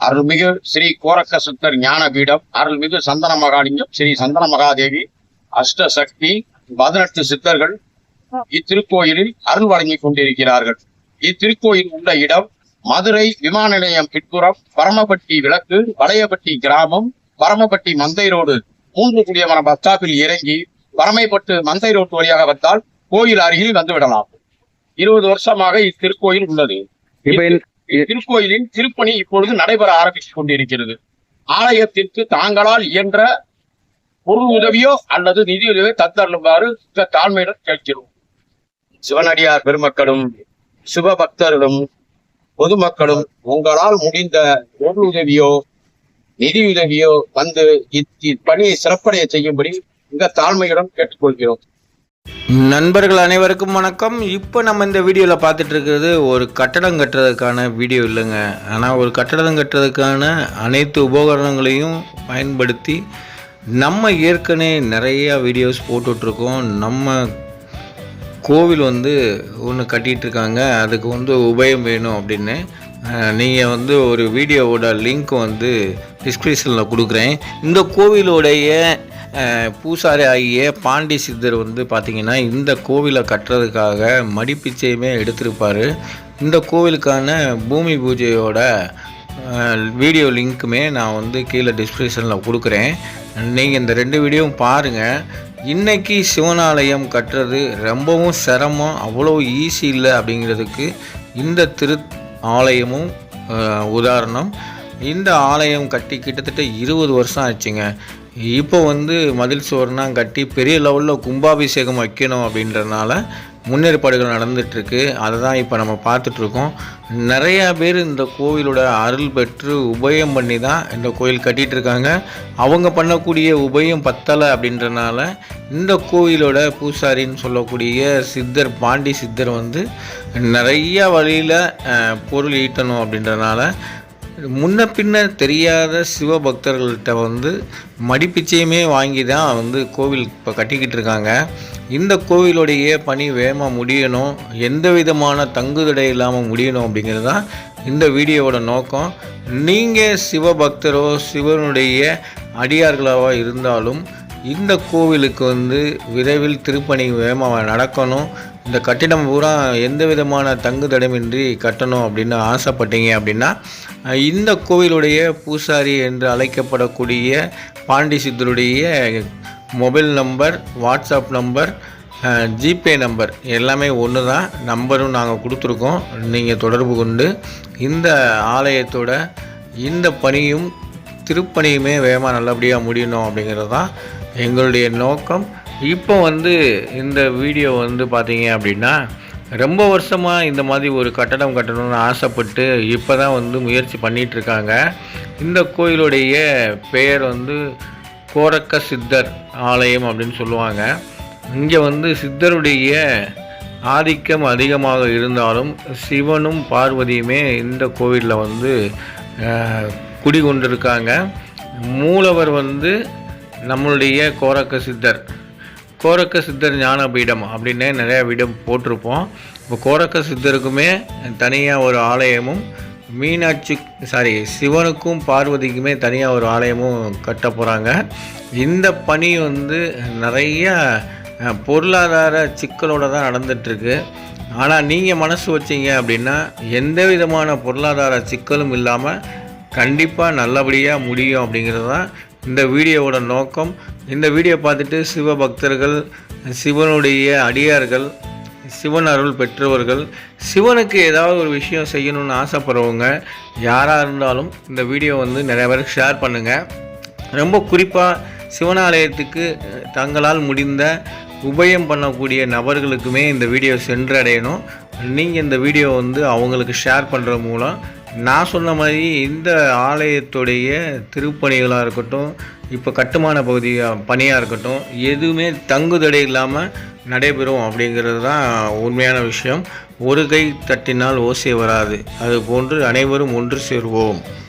அருள்மிகு ஸ்ரீ கோரக்க சித்தர் ஞான பீடம் அருள்மிகு சந்தன மகாலிங்கம் ஸ்ரீ சந்தன மகாதேவி அஷ்டசக்தி பதினெட்டு சித்தர்கள் இத்திருக்கோயிலில் அருள் வழங்கிக் கொண்டிருக்கிறார்கள். இத்திருக்கோயில் உள்ள இடம் மதுரை விமான நிலையம் பின்புறம் பரமபட்டி விளக்கு வளையபட்டி கிராமம் பரமபட்டி மந்தை ரோடு. மூன்று குடியமரம் பஸ் ஸ்டாப்பில் இறங்கி பரமைப்பட்டு மந்தை ரோட்டு வழியாக வந்தால் கோயில் அருகில் வந்துவிடலாம் இருபது வருஷமாக இத்திருக்கோயில் உள்ளது. திருக்கோயிலின் திருப்பணி இப்பொழுது நடைபெற ஆரம்பித்துக் கொண்டிருக்கிறது. ஆலயத்திற்கு தாங்களால் இயன்ற பொருள் உதவியோ அல்லது நிதி உதவியோ தத்தருளுமாறு தாழ்மையுடன் கேட்கிறோம். சிவனடியார் பெருமக்களும் சிவபக்தர்களும் பொதுமக்களும் உங்களால் முடிந்த பொருள் உதவியோ நிதி உதவியோ வந்து இப்பணியை சிறப்படைய செய்யும்படி மிக தாழ்மையுடன் கேட்டுக்கொள்கிறோம். நண்பர்கள் அனைவருக்கும் வணக்கம். இப்போ நம்ம இந்த வீடியோவில் பார்த்துட்டு இருக்கிறது ஒரு கட்டடம் கட்டுறதுக்கான வீடியோ இல்லைங்க. ஆனால் ஒரு கட்டடம் கட்டுறதுக்கான அனைத்து உபகரணங்களையும் பயன்படுத்தி நம்ம ஏற்கனவே நிறையா வீடியோஸ் போட்டுட்ருக்கோம். நம்ம கோவில் வந்து ஒன்று கட்டிகிட்டு இருக்காங்க அதுக்கு வந்து உபயம் வேணும் அப்படின்னு. நீங்கள் வந்து ஒரு வீடியோவோட லிங்க் வந்து டிஸ்கிரிப்ஷனில் கொடுக்குறேன். இந்த கோவிலுடைய பூசாரி ஆகிய பாண்டி சித்தர் வந்து பார்த்திங்கன்னா இந்த கோவிலை கட்டுறதுக்காக மடிப்பிச்சையுமே எடுத்திருப்பார். இந்த கோவிலுக்கான பூமி பூஜையோட வீடியோ லிங்க்குமே நான் வந்து கீழே டிஸ்கிரிப்ஷனில் கொடுக்குறேன். நீங்கள் இந்த ரெண்டு வீடியோவும் பாருங்கள் இன்றைக்கி சிவனாலயம் கட்டுறது ரொம்பவும் சிரமம் அவ்வளோ ஈஸி இல்லை அப்படிங்கிறதுக்கு இந்த திரு ஆலயமும் உதாரணம். இந்த ஆலயம் கட்டி கிட்டத்தட்ட இருபது வருஷம் ஆச்சுங்க இப்போ வந்து மதில் சுவர்லாம் கட்டி பெரிய லெவலில் கும்பாபிஷேகம் வைக்கணும் அப்படின்றனால முன்னேற்பாடுகள் நடந்துட்டுருக்கு. அதை தான் இப்போ நம்ம பார்த்துட்ருக்கோம் நிறையா பேர் இந்த கோவிலோட அருள் பெற்று உபயம் பண்ணி தான் இந்த கோயில் கட்டிகிட்டு இருக்காங்க அவங்க பண்ணக்கூடிய உபயம் பத்தலை அப்படின்றனால இந்த கோவிலோட பூசாரின்னு சொல்லக்கூடிய சித்தர் பாண்டி சித்தர் வந்து நிறையா வழியில் பொருள் ஈட்டணும் அப்படின்றனால முன்ன பின்ன தெரியாத சிவபக்தர்கள்ட்ட வந்து மடிப்பிச்சையுமே வாங்கி தான் வந்து கோவில் இப்போ கட்டிக்கிட்டு இருக்காங்க. இந்த கோவிலுடைய பணி வேகமாக முடியணும் எந்த விதமான தங்குதடை இல்லாமல் முடியணும் அப்படிங்கிறது தான் இந்த வீடியோவோட நோக்கம். நீங்கள் சிவபக்தரோ சிவனுடைய அடியார்களாக இருந்தாலும் இந்த கோவிலுக்கு வந்து விரைவில் திருப்பணி வேகமாக நடக்கணும். இந்த கட்டிடம் பூரா எந்த விதமான தங்குதடமின்றி கட்டணும் அப்படின்னு ஆசைப்பட்டீங்க அப்படின்னா இந்த கோவிலுடைய பூசாரி என்று அழைக்கப்படக்கூடிய Pandi சித்தருடைய mobile number WhatsApp number GPay number எல்லாமே ஒன்று தான். நம்பரும் நாங்கள் கொடுத்துருக்கோம். நீங்கள் தொடர்பு கொண்டு இந்த ஆலயத்தோட இந்த பணியும் திருப்பணியுமே வேகமாக நல்லபடியாக முடியணும் அப்படிங்கிறது தான் எங்களுடைய நோக்கம். இப்போ வந்து இந்த வீடியோ வந்து பார்த்தீங்க அப்படின்னா ரொம்ப வருஷமாக இந்த மாதிரி ஒரு கட்டடம் கட்டணும்னு ஆசைப்பட்டு இப்போ தான் வந்து முயற்சி பண்ணிகிட்ருக்காங்க இருக்காங்க இந்த கோயிலுடைய பெயர் வந்து கோரக்க சித்தர் ஆலயம் அப்படின்னு சொல்லுவாங்க. இங்கே வந்து சித்தருடைய ஆதிக்கம் அதிகமாக இருந்தாலும் சிவனும் பார்வதியுமே இந்த கோவிலில் வந்து குடிகொண்டிருக்காங்க. மூலவர் வந்து நம்மளுடைய கோரக்க சித்தர். கோரக்க சித்தர் ஞான பீடம் நிறையா பீடம் போட்டிருப்போம். இப்போ கோரக்க சித்தருக்குமே தனியாக ஒரு ஆலயமும் மீனாட்சி சாரி சிவனுக்கும் பார்வதிக்குமே தனியாக ஒரு ஆலயமும் கட்ட போகிறாங்க இந்த பணி வந்து நிறைய பொருளாதார சிக்கலோடு தான் நடந்துகிட்ருக்கு ஆனால் நீங்கள் மனசு வச்சீங்க அப்படின்னா எந்த விதமான பொருளாதார சிக்கலும் இல்லாமல் கண்டிப்பாக நல்லபடியாக முடியும் அப்படிங்கிறது தான் இந்த வீடியோவோட நோக்கம். இந்த வீடியோ பார்த்துட்டு சிவ பக்தர்கள் சிவனுடைய அடியார்கள் சிவன் அருள் பெற்றவர்கள் சிவனுக்கு ஏதாவது ஒரு விஷயம் செய்யணும்னு ஆசைப்படுறவங்க யாராக இருந்தாலும் இந்த வீடியோ வந்து நிறைய பேருக்கு ஷேர் பண்ணுங்கள் ரொம்ப குறிப்பாக சிவனாலயத்துக்கு தங்களால் முடிந்த உபயம் பண்ணக்கூடிய நபர்களுக்குமே இந்த வீடியோ சென்றடையணும். நீங்கள் இந்த வீடியோ வந்து அவங்களுக்கு ஷேர் பண்ணுற மூலம் நான் சொன்ன மாதிரி இந்த ஆலயத்துடைய திருப்பணிகளாக இருக்கட்டும் இப்போ கட்டுமான பகுதியாக பணியாக இருக்கட்டும் எதுவுமே தங்குதடை இல்லாமல் நடைபெறும் அப்படிங்கிறது தான் உண்மையான விஷயம். ஒரு கை தட்டினால் ஓசை வராது. அது போன்று அனைவரும் ஒன்று சேருவோம்.